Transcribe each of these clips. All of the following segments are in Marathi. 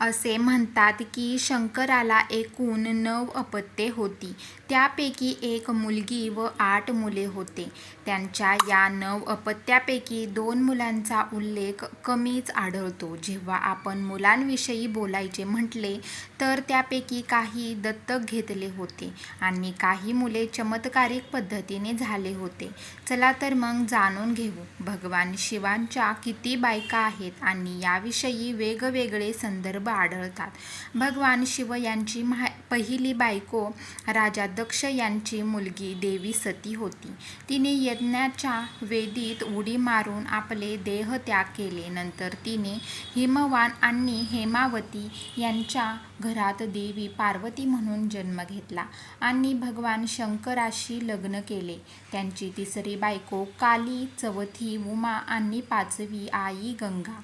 असे म्हणतात की शंकराला एकूण नऊ अपत्ये होती. त्यापैकी एक मुलगी व आठ मुले होते. त्यांच्या या नऊ अपत्यापैकी दोन मुलांचा उल्लेख कमीच आढळतो. जेव्हा आपण मुलांविषयी बोलायचे म्हटले तर त्यापैकी काही दत्तक घेतले होते आणि काही मुले चमत्कारिक पद्धतीने झाले होते. चला तर मग जाणून घेऊ भगवान शिवांच्या किती बायका आहेत आणि याविषयी वेगवेगळे संदर्भ आढळतात. भगवान शिव यांची पहिली बायको राजा दक्ष यांची मुलगी देवी सती होती. तिने यज्ञाच्या वेदीत उडी मारून आपले देह त्याग केले. नंतर तिने हिमवान आणि हेमावती यांच्या घरात देवी पार्वती म्हणून जन्म घेतला आणि भगवान शंकराशी लग्न केले. त्यांची तिसरी बायको काली, चवथी उमा आणि पाचवी आई गंगा.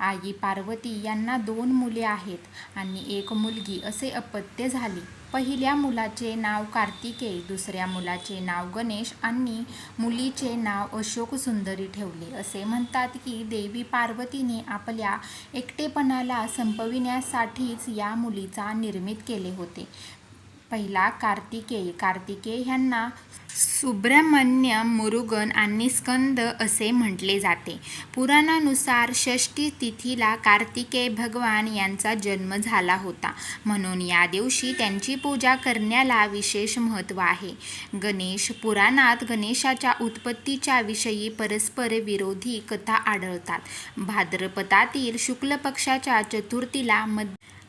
आई पार्वती यांना दोन मुले आहेत आणि एक मुलगी असे अपत्य झाले. पहिल्या मुलाचे नाव कार्तिकेय, दुसऱ्या मुलाचे नाव गणेश आणि मुलीचे नाव अशोक सुंदरी ठेवले. असे म्हणतात की देवी पार्वतीने आपल्या एकटेपणाला संपविण्यासाठीच या मुलीचा निर्मित केले होते. पहिला कार्तिकेय कार्तिकेय ह्यांना सुब्रमण्य मुरुगन आणि स्कंद असे म्हटले जाते. पुराणानुसार षष्ठी तिथीला कार्तिकेय भगवान यांचा जन्म झाला होता म्हणून या दिवशी त्यांची पूजा करण्याला विशेष महत्त्व आहे. गणेश पुराणात गणेशाच्या उत्पत्तीच्या विषयी परस्पर विरोधी कथा आढळतात. भाद्रपदातील शुक्ल पक्षाच्या चतुर्थीला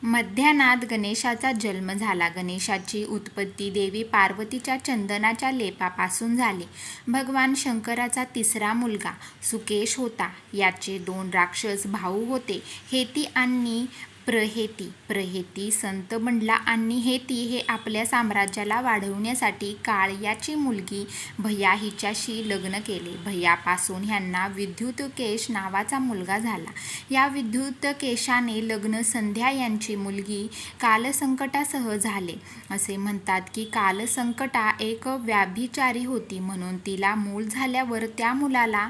मध्यानात गणेशाचा जन्म झाला. गणेशाची उत्पत्ती देवी पार्वतीच्या चंदनाच्या लेपापासून झाली. भगवान शंकराचा तिसरा मुलगा सुकेश होता. याचे दोन राक्षस भाऊ होते हेती आणि प्रहेती. प्रहेती संत बनला आणि हेती हे आपल्या साम्राज्याला वाढवण्यासाठी काळ याची मुलगी भया हिच्याशी लग्न केले. भयापासून ह्यांना विद्युतकेश नावाचा मुलगा झाला. या विद्युतकेशाने लग्न संध्या यांची मुलगी कालसंकटासह झाले. असे म्हणतात की कालसंकटा एक व्याभिचारी होती म्हणून तिला मूल झाल्यावर त्या मुलाला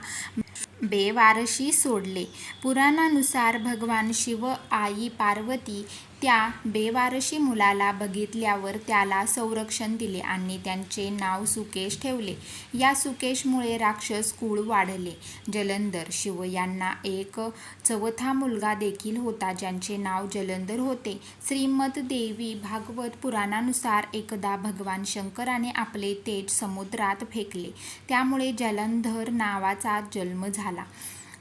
बेवारशी सोडले. पुराणानुसार भगवान शिव आई पार्वती त्या बेवारशी मुलाला बघितल्यावर त्याला संरक्षण दिले आणि त्यांचे नाव सुकेश ठेवले. या सुकेशमुळे राक्षस कुळ वाढले. जलंधर शिव यांना एक चौथा मुलगा देखील होता ज्यांचे नाव जलंधर होते. श्रीमद्देवी भागवत पुराणानुसार एकदा भगवान शंकराने आपले तेज समुद्रात फेकले त्यामुळे जलंधर नावाचा जन्म झाला.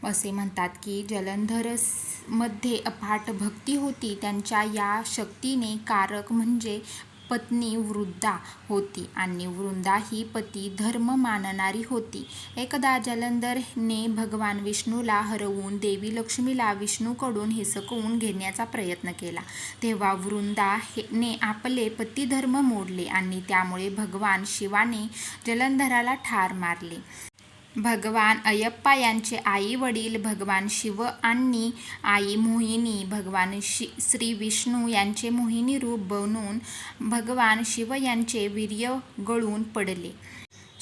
असे म्हणतात की जलंधरमध्ये अफाट भक्ती होती. त्यांच्या या शक्तीने कारक म्हणजे पत्नी वृद्धा होती आणि वृंदा ही पती धर्म मानणारी होती. एकदा जलंधरने भगवान विष्णूला हरवून देवी लक्ष्मीला विष्णूकडून हिसकवून घेण्याचा प्रयत्न केला तेव्हा वृंदा ने आपले पतिधर्म मोडले आणि त्यामुळे भगवान शिवाने जलंधराला ठार मारले. भगवान अयप्पा यांचे आई-वडील भगवान शिव आणि आई मोहिनी भगवान शी श्री विष्णू यांचे मोहिनी रूप बनून भगवान शिव यांचे वीर्य गळून पडले.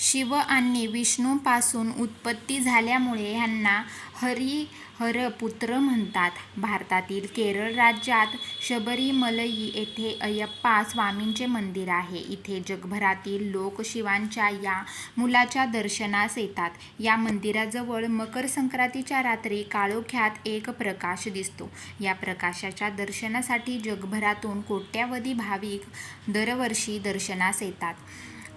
शिव आणि विष्णूपासून उत्पत्ती झाल्यामुळे ह्यांना हरिहरपुत्र म्हणतात. भारतातील केरळ राज्यात शबरीमलई येथे अयप्पा स्वामींचे मंदिर आहे. इथे जगभरातील लोक शिवांच्या या मुलाच्या दर्शनास येतात. या मंदिराजवळ मकर संक्रांतीच्या रात्री काळोख्यात एक प्रकाश दिसतो. या प्रकाशाच्या दर्शनासाठी जगभरातून कोट्यावधी भाविक दरवर्षी दर्शनास येतात.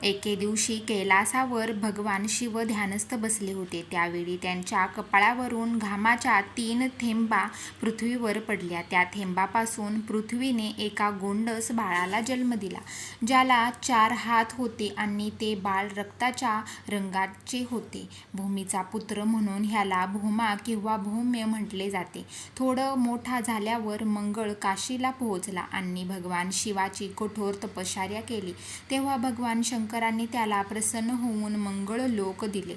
एके दिवशी कैलासावर भगवान शिव ध्यानस्थ बसले होते. त्यावेळी त्यांच्या कपाळावरून घामाच्या तीन थेंबा पृथ्वीवर पडल्या. त्या थेंबापासून पृथ्वीने एका गोंडस बाळाला जन्म दिला ज्याला चार हात होते आणि ते बाळ रक्ताच्या रंगाचे होते. भूमीचा पुत्र म्हणून ह्याला भोमा किंवा भौम्य म्हटले जाते. थोडं मोठा झाल्यावर मंगळ काशीला पोहोचला आणि भगवान शिवाची कठोर तपश्चर्या केली तेव्हा भगवान शंकर शंकरांनी त्याला प्रसन्न होऊन मंगळलोक दिले.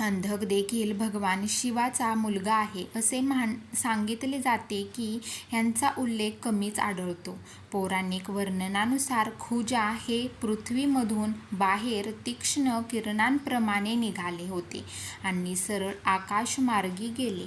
अंधक देखील भगवान शिवाचा मुलगा आहे. असे सांगितले जाते की ह्यांचा उल्लेख कमीच आढळतो. पौराणिक वर्णनानुसार खुजा हे पृथ्वीमधून बाहेर तीक्ष्ण किरणांप्रमाणे निघाले होते आणि सरळ आकाशमार्गी गेले.